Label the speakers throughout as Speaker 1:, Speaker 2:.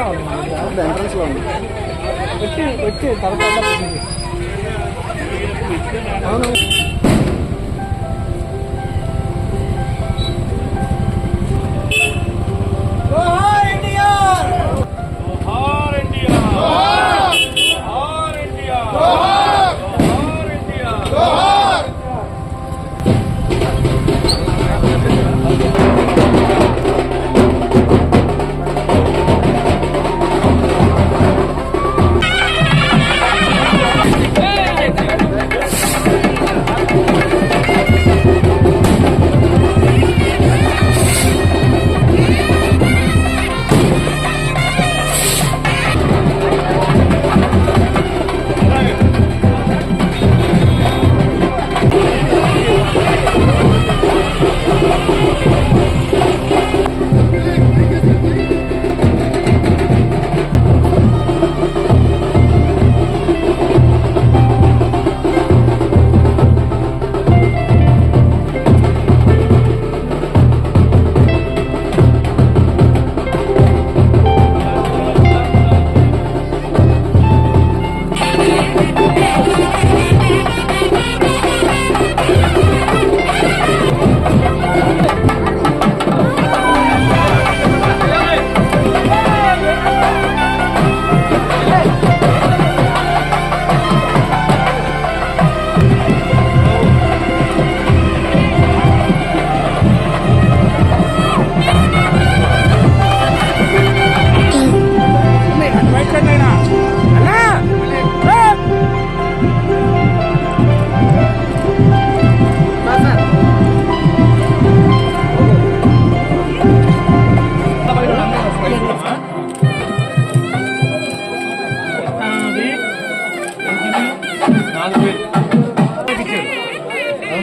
Speaker 1: എൻട്രൻസിലാണ് വെട്ടി വെട്ടി തറക്കാത്ത പ്രശ്നം Oh!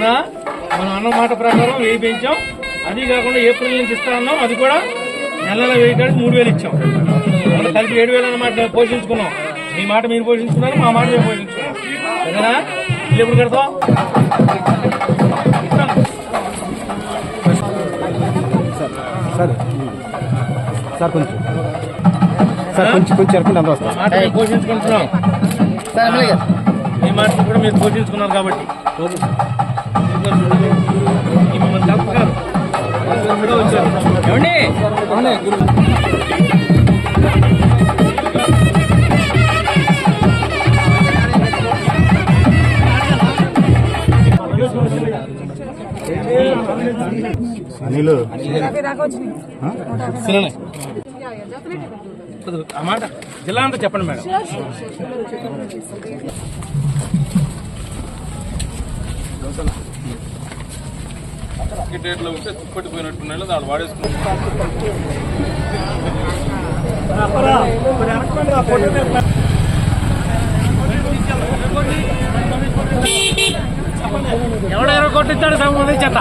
Speaker 1: అవునా మనం అన్న మాట ప్రకారం వెయ్యి పెంచాం అది కాకుండా ఏప్రిల్ నుంచి ఇస్తా అన్నాం. అది కూడా నెల నెల వెయ్యి కాడికి మూడు వేలు ఇచ్చాం. మనం కలిపి ఏడు వేలు అన్నమాట పోషించుకున్నాం. మీ మాట మీరు పోషించుకున్నారు మా మాట మేము పోషించుకున్నాం. సరేనా? ఇల్లు ఎప్పుడు కడతాం.
Speaker 2: సార్ సార్ కొంచెం. సార్ కొంచెం కొంచెం ఎరకుండా అందరూ
Speaker 1: మా
Speaker 2: వస్తారు
Speaker 1: మాట మేము పోషించుకుంటున్నాం. మీ మాట కూడా మీరు పోషించుకున్నారు కాబట్టి. ఈ గారు కూడా వచ్చారు ఏమండి
Speaker 2: అనిల్.
Speaker 1: ఆ? మాట జిల్లా అంతా చెప్పండి మేడం
Speaker 3: రేట్లో ఉంటే తుప్పట్టిపోయినట్టున్నాయి దాన్ని వాడేసుకున్నాం
Speaker 1: ఎవడెవరో కొట్టించాడు సంబంధించేత